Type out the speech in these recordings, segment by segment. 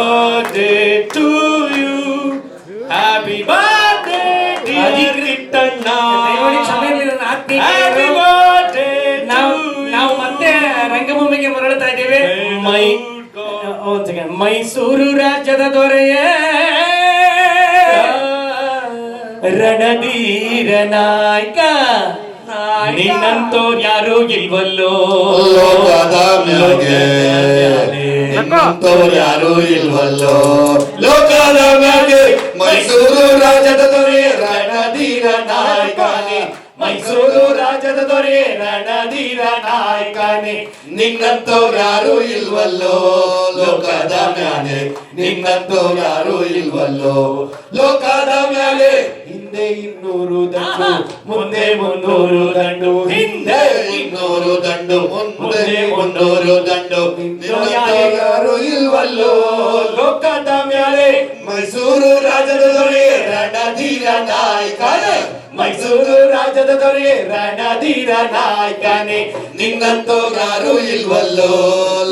birthday to you. Happy birthday, dear Rittana. Happy birthday ನಾವು ನಾವು ಮತ್ತೆ ರಂಗಭೂಮಿಗೆ ಮರಳುತ್ತಾ ಇದ್ದೇವೆ. ಮೈ ಒಂದ್ ಸೆಕೆಂಡ್ ಮೈಸೂರು ರಾಜ್ಯದ ದೊರೆಯೇ. ರಣಧೀರ ನಾಯಕ. ನಿನ್ನಂತೋ ಯಾರೂ ಇಲ್ವಲ್ಲೋ ಲೋಕದ ಮೇಲೆ ನಿಂತವ್ರು ಯಾರು ಇಲ್ವಲ್ಲೋ ಲೋಕದ ಮ್ಯಾಗೆ ಮೈಸೂರು ರಾಜ್ಯದ ದೊರೆ ರಣಧೀರ ನಾಯಕನೇ ಮೈಸೂರು ರಾಜ್ಯದ ದೊರೆ ರಣಧೀರ ನಾಯಕನೇ ನಿನ್ನಂತವ್ರು ಯಾರು ಇಲ್ವಲ್ಲೋ ಲೋಕದ ಮ್ಯಾಲೆ ನಿನ್ನಂತವ್ರು ಯಾರು ಇಲ್ವಲ್ಲೋ ಲೋಕದ ಮ್ಯಾಲೆ ಹಿಂದೆ ಇನ್ನೂರು ದಂಡು ಮುಂದೆ ಮುನ್ನೂರು ದಂಡು ಹಿಂದೆ ಹಿಂದೆ ಇನ್ನೂರು ದಂಡು ಮುಂದೆ ಮುನ್ನೂರು ದಂಡು ನಿನ್ನಂತವ್ರು ಯಾರು ಇಲ್ವಲ್ಲೋ? ಲೋಕದ ಮ್ಯಾಲೆ ಮೈಸೂರು ರಾಜದ ದೊರೆ ರಣಧೀರ ನಾಯ್ಕನೆ. ಮೈಸೂರು ರಾಜದ ದೊರೆ ರಣಧೀರ ನಾಯ್ಕನೆ. ನಿನ್ನಂತೋ ಯಾರು ಇಲ್ವಲ್ಲೋ?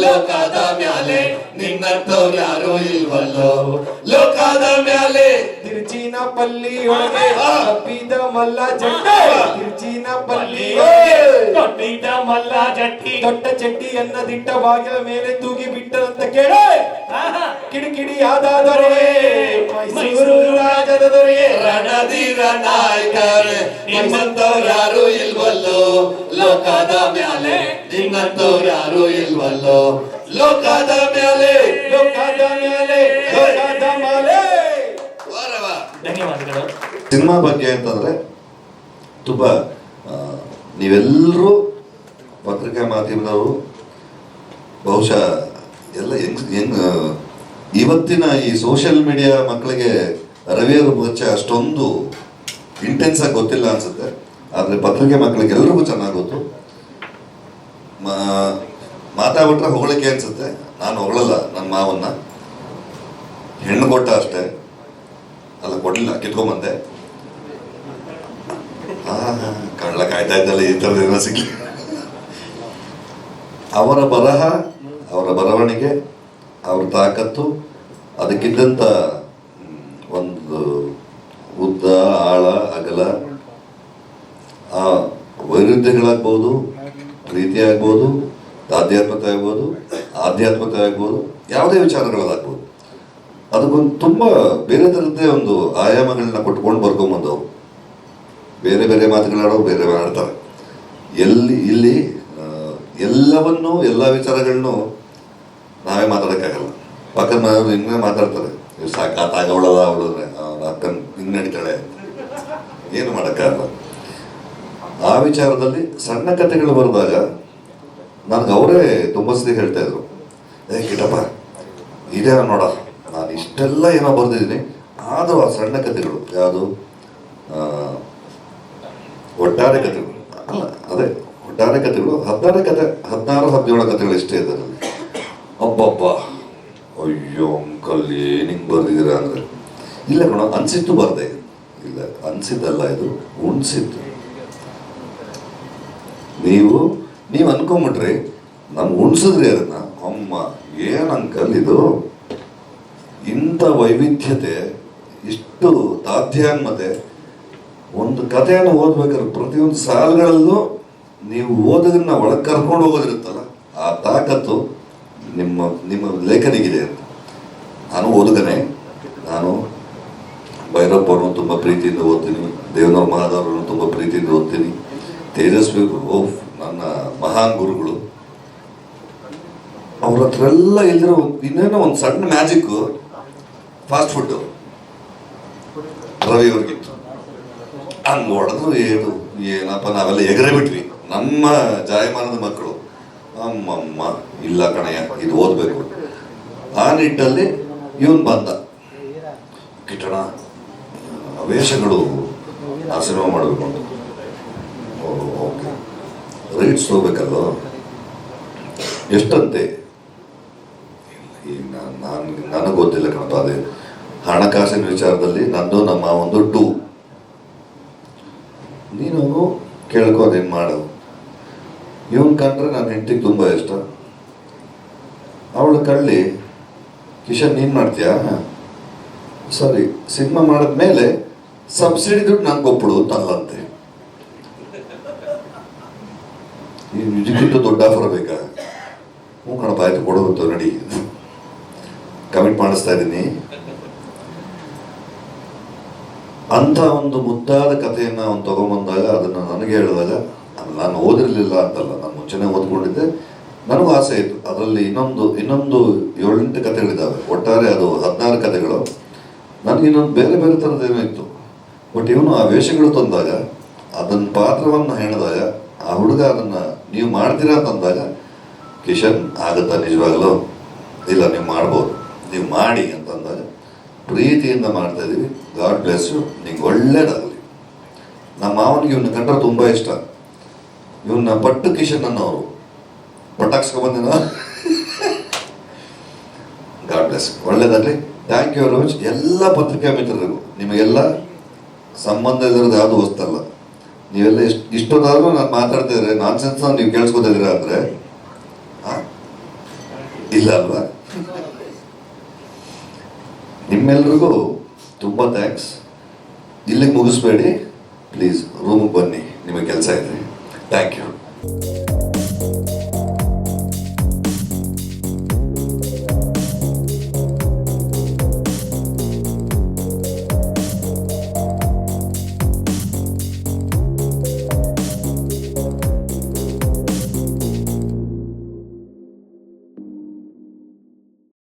ಲೋಕದ ಮ್ಯಾಲೆ ನಿನ್ನಂತೋ ಯಾರು ಇಲ್ವಲ್ಲೋ? ಲೋಕದ ಮ್ಯಾಲೆ ತಿರುಚಿನ ಪಲ್ಲಿ ಒಳಗೆ ಕಪ್ಪಿದ ಮಲ್ಲ ಜಟ್ಟಿ. ತಿರುಚಿನ ಪಲ್ಲಿ ದೊಡ್ಡ ಮಲ್ಲ ಜಟ್ಟಿ. ದೊಡ್ಡ ಚಡ್ಡಿಯನ್ನ ದಿಟ್ಟ ಬಾಗಿಲ ಮೇಲೆ ತೂಗಿ ಬಿಟ್ಟರಂತ ಕೇಳ. ಕಿಡಿಕಿಡಿ ಆದಾದರೆ ಮೈಸೂರು ರಾಜದ ದೊರೆ ರಣಧೀರ ನಾಯಕರೇ ನಿಮ್ಮಂತವ್ರು ಯಾರು ಇಲ್ವಲ್ಲೋ? ಲೋಕದ ಮೇಲೆ ನಿಮ್ಮಂತವ್ರು ಯಾರು ಇಲ್ವಲ್ಲೋ? ಲೋಕದ ಮೇಲೆ ಲೋಕದ ಸಿನಿಮಾ ಬಗ್ಗೆ ಅಂತಂದ್ರೆ ತುಂಬ ನೀವೆಲ್ಲರೂ ಪತ್ರಿಕಾ ಮಾಧ್ಯಮದವರು, ಬಹುಶಃ ಎಲ್ಲ ಹೆಂಗ್ ಹೆಂಗ್ ಇವತ್ತಿನ ಈ ಸೋಷಿಯಲ್ ಮೀಡಿಯಾ ಮಕ್ಕಳಿಗೆ ರವಿಯವ್ರ ಮುಚ್ಚೆ ಅಷ್ಟೊಂದು ಇಂಟೆನ್ಸ್ ಆಗಿ ಗೊತ್ತಿಲ್ಲ ಅನ್ಸುತ್ತೆ. ಆದರೆ ಪತ್ರಿಕೆ ಮಕ್ಕಳಿಗೆ ಎಲ್ರಿಗೂ ಚೆನ್ನಾಗಿ ಗೊತ್ತು. ಮಾತಾಡ್ಬಿಟ್ರೆ ಹೊಗಳಿಕೆ ಅನ್ಸುತ್ತೆ. ನಾನು ಹೊಗಳಲ್ಲ ನನ್ನ ಮಾವನ್ನ. ಹೆಣ್ಣು ಕೊಟ್ಟ ಅಷ್ಟೇ. ಅಲ್ಲ, ಕೊಡ್ಲಿಲ್ಲ, ಕಿತ್ಕೊಂಬಂದೆ. ಕಳ್ಳ ಕಾಯ್ತಾ ಇದ್ದಲ್ಲ ಈ ಥರದ ಏನೋ ಸಿಗ್ಲಿ. ಅವರ ಬರಹ, ಅವರ ಬರವಣಿಗೆ, ಅವರ ತಾಕತ್ತು ಅದಕ್ಕಿದ್ದಂಥ ಒಂದು ಉದ್ದ, ಆಳ, ಅಗಲ, ಆ ವೈರುಧ್ಯಗಳಾಗ್ಬೋದು ಪ್ರೀತಿ ಆಗ್ಬೋದು ಆಧ್ಯಾತ್ಮತೆ ಆಗ್ಬೋದು ಆಧ್ಯಾತ್ಮತೆ ಆಗ್ಬೋದು ಯಾವುದೇ ವಿಚಾರಗಳಾಗ್ಬೋದು. ಅದಕ್ಕೊಂದು ತುಂಬ ಬೇರೆ ಥರದ್ದೇ ಒಂದು ಆಯಾಮಗಳನ್ನ ಕೊಟ್ಕೊಂಡು ಬರ್ಕೊಂಬಂದವು ಬೇರೆ ಬೇರೆ ಮಾತುಗಳಾಡೋ ಬೇರೆ ಆಡ್ತಾರೆ. ಎಲ್ಲಿ, ಇಲ್ಲಿ ಎಲ್ಲವನ್ನು, ಎಲ್ಲ ವಿಚಾರಗಳನ್ನು ನಾವೇ ಮಾತಾಡೋಕ್ಕಾಗಲ್ಲ. ಪಕ್ಕದ ಮನೆಯವರು ಹಿಂಗೆ ಮಾತಾಡ್ತಾರೆ. ಸಾಕಾ ಸಾಕಾತಾಗ ಅವಳದ ಅವಳದ್ರೆ ಅಕ್ಕನ್ ಹಿಂಗೆ ನಡೀತಾಳೆ ಏನು ಮಾಡೋಕ್ಕಾಗಲ್ಲ. ಆ ವಿಚಾರದಲ್ಲಿ ಸಣ್ಣ ಕಥೆಗಳು ಬರೆದಾಗ ನನಗೆ ಅವರೇ ತುಂಬ ಸತಿ ಹೇಳ್ತಾ ಇದ್ರು, ಏ, ಕಿಟಪ್ಪ ಇದೇ ನೋಡ? ಇಷ್ಟೆಲ್ಲ ಏನೋ ಬರೆದಿದ್ದೀನಿ ಆದರೂ ಆ ಸಣ್ಣ ಕಥೆಗಳು, ಯಾವುದು? ಒಟ್ಟಾರೆ ಕಥೆಗಳು. ಅಲ್ಲ, ಅದೇ, ಒಟ್ಟಾರೆ ಕಥೆಗಳು. ಹದಿನಾರು ಕತೆ ಹದಿನಾರು, ಹದಿನೇಳು ಕಥೆಗಳು ಇಷ್ಟೇ ಇದೆ ನನಗೆ. ಅಬ್ಬಬ್ಬ. ಅಯ್ಯೋ, ಅಂಕಲ್, ಏನಿಂಗ್ ಬರ್ದಿದ್ದೀರಾ ಅಂದರೆ. ಇಲ್ಲ ಕಣ ಅನ್ಸಿತ್ತು ಬರದೆ ಇಲ್ಲ, ಅನ್ಸಿದ್ದಲ್ಲ ಇದು, ಉಣ್ಸಿದ್ದು. ನೀವು ನೀವು ಅನ್ಕೊಂಬಿಟ್ರಿ ನಮ್ಗೆ ಉಣ್ಸಿದ್ರಿ ಅದನ್ನ, ಅಮ್ಮ, ಏನು ಅಂಕಲ್ ಇದು? ಇಂಥ ವೈವಿಧ್ಯತೆ ಇಷ್ಟು ತಾಧ್ಯಾತ್ಮತೆ ಒಂದು ಕಥೆಯನ್ನು ಓದ್ಬೇಕಾದ್ರೆ ಪ್ರತಿಯೊಂದು ಸಾಲುಗಳಲ್ಲೂ ನೀವು ಓದೋದನ್ನ ಒಳಗೆ ಕರ್ಕೊಂಡು ಹೋಗೋದಿರುತ್ತಲ್ಲ, ಆ ತಾಕತ್ತು ನಿಮ್ಮ ನಿಮ್ಮ ಲೇಖನಿಗಿದೆ ಅಂತ. ನಾನು ಓದಗನೆ. ನಾನು ಭೈರಪ್ಪವ್ರನ್ನು ತುಂಬ ಪ್ರೀತಿಯಿಂದ ಓದ್ತೀನಿ ದೇವನವ್ರ ಮಹಾದವ್ರನ್ನು ತುಂಬ ಪ್ರೀತಿಯಿಂದ ಓದ್ತೀನಿ. ತೇಜಸ್ವಿ ಓಫ್ ನನ್ನ ಮಹಾನ್ ಗುರುಗಳು. ಅವ್ರ ಹತ್ರ ಎಲ್ಲ ಇಲ್ದಿರೋ ಇನ್ನೇನೋ ಒಂದು ಸಣ್ಣ ಮ್ಯಾಜಿಕ್ ಫಾಸ್ಟ್ ಫುಡ್ ರವಿ ಅವ್ರಿಗಿತ್ತು ಹಂಗೆ ನೋಡಿದ್ರು ಏನು, ಏನಪ್ಪ, ನಾವೆಲ್ಲ ಎಗರೇ ಬಿಟ್ವಿ. ನಮ್ಮ ಜಾಯಮಾನದ ಮಕ್ಕಳು. ಅಮ್ಮಮ್ಮ, ಇಲ್ಲ ಕಣಯ್ಯ, ಇದು ಓದಬೇಕು. ಆ ನಿಟ್ಟಲ್ಲಿ ಇವನು ಬಂದ. ಕಿಟಣ, ವೇಷಗಳು ಆ ಸಿನಿಮಾ ಮಾಡಬೇಕು ಓಕೆ. ರೈಟ್ಸ್ ಹೋಗ್ಬೇಕಲ್ವ ಎಷ್ಟಂತೆ? ನಾನು, ನನಗೆ ಗೊತ್ತಿಲ್ಲ ಕಣಪ್ಪ, ಅದೇ. ಹಣಕಾಸಿನ ವಿಚಾರದಲ್ಲಿ ನಂದು, ನಮ್ಮ ಒಂದು ಟೂ. ನೀನು ಕೇಳ್ಕೊ ಅದೇನು ಮಾಡು. ಇವನ್ ಕಂಡ್ರೆ ನನ್ನ ಹೆಂಡತಿಗೆ ತುಂಬ ಇಷ್ಟ. ಅವಳು ಕಳ್ಳಿ, ಕಿಶನ್ ನೀನು ಮಾಡ್ತೀಯಾ? ಸರಿ, ಸಿನಿಮಾ ಮಾಡಿದ್ಮೇಲೆ ಸಬ್ಸಿಡಿ ದುಡ್ಡು ನಂಗೆ ಕೊಟ್ಬಿಡು ಅಂತಲ್ಲಂತೆ. ಈ ನಿಜಕ್ಕಿಂತ ದೊಡ್ಡ ಆಫರ್ ಬೇಕಾ? ಹ್ಞೂ ಕಣಪ್ಪ, ಆಯ್ತು ಕೊಡೋದು ನಡಿ. ಕಮಿಟ್ ಮಾಡಿಸ್ತಾ ಇದ್ದೀನಿ ಅಂತ ಒಂದು ಮುದ್ದಾದ ಕಥೆಯನ್ನು ಅವನು ತಗೊಂಬಂದಾಗ ಅದನ್ನು ನನಗೆ ಹೇಳಿದಾಗ ನಾನು ಓದಿರಲಿಲ್ಲ ಅಂತಲ್ಲ, ನಾನು ಮುಂಚೆನೇ ಓದ್ಕೊಂಡಿದ್ದೆ. ನನಗೂ ಆಸೆ ಇತ್ತು. ಅದರಲ್ಲಿ ಇನ್ನೊಂದು ಇನ್ನೊಂದು ಏಳೆಂಟು ಕಥೆಗಳಿದ್ದಾವೆ ಒಟ್ಟಾರೆ ಅದು ಹದಿನಾರು ಕಥೆಗಳು. ನನಗೆ ಇನ್ನೊಂದು ಬೇರೆ ಬೇರೆ ಥರದ್ದೇನೋ ಇತ್ತು. ಬಟ್ ಇವನು ಆ ವೇಷಗಳು ತಂದಾಗ ಅದನ್ನ ಪಾತ್ರವನ್ನು ಹೇಳಿದಾಗ ಆ ಹುಡುಗ ಅದನ್ನು, ನೀವು ಮಾಡ್ತೀರಾ? ಅಂತಂದಾಗ, ಕಿಶನ್, ಆಗುತ್ತಾ ನಿಜವಾಗ್ಲೂ? ಇಲ್ಲ, ನೀವು ಮಾಡ್ಬೋದು. ನೀವು ಮಾಡಿ ಅಂತಂದಾಗ, ಪ್ರೀತಿಯಿಂದ ಮಾಡ್ತಾ ಇದೀವಿ. ಗಾಡ್ ಬ್ಲೆಸ್ ಯು ನಿಂಗೆ ಒಳ್ಳೇದಾಗಲಿ. ನಮ್ಮ ಮಾವನಿಗೆ ಇವನ್ನ ಕಂಡ್ರೆ ತುಂಬ ಇಷ್ಟ. ಇವನ್ನ ಪಟ್ಟು ಕಿಶನ್ ಅನ್ನೋರು. ಪಟಾಕ್ಸ್ಕೊಂಬಂದಿನ ಗಾಡ್ ಬ್ಲೆಸ್ ಒಳ್ಳೇದಾಗ್ಲಿ. ಥ್ಯಾಂಕ್ ಯು ವೆರಿ ಮಚ್ ಎಲ್ಲ ಪತ್ರಿಕಾ ಮಿತ್ರರಿಗೂ, ನಿಮಗೆಲ್ಲ ಸಂಬಂಧ ಇರೋದು ಯಾವುದು ಹೊಸ್ತಲ್ಲ. ನೀವೆಲ್ಲ ಇಷ್ಟು ಇಷ್ಟೊತ್ತಾದರೂ ನಾನು ಮಾತಾಡ್ತಾ ಇದ್ರೆ ನಾನ್ ಸೆನ್ಸ್ ನೀವು ಕೇಳಿಸ್ಕೊತಾ ಇದ್ದೀರಾ ಅಂದ್ರೆ? ಇಲ್ಲ ಅಲ್ವಾ? ನಿಮ್ಮೆಲ್ರಿಗೂ ತುಂಬ ಥ್ಯಾಂಕ್ಸ್ ಇಲ್ಲಿಗೆ ಮುಗಿಸ್ಬೇಡಿ. ಪ್ಲೀಸ್ ರೂಮಿಗೆ ಬನ್ನಿ. ನಿಮಗೆ ಕೆಲಸ ಇದೆ. Thank you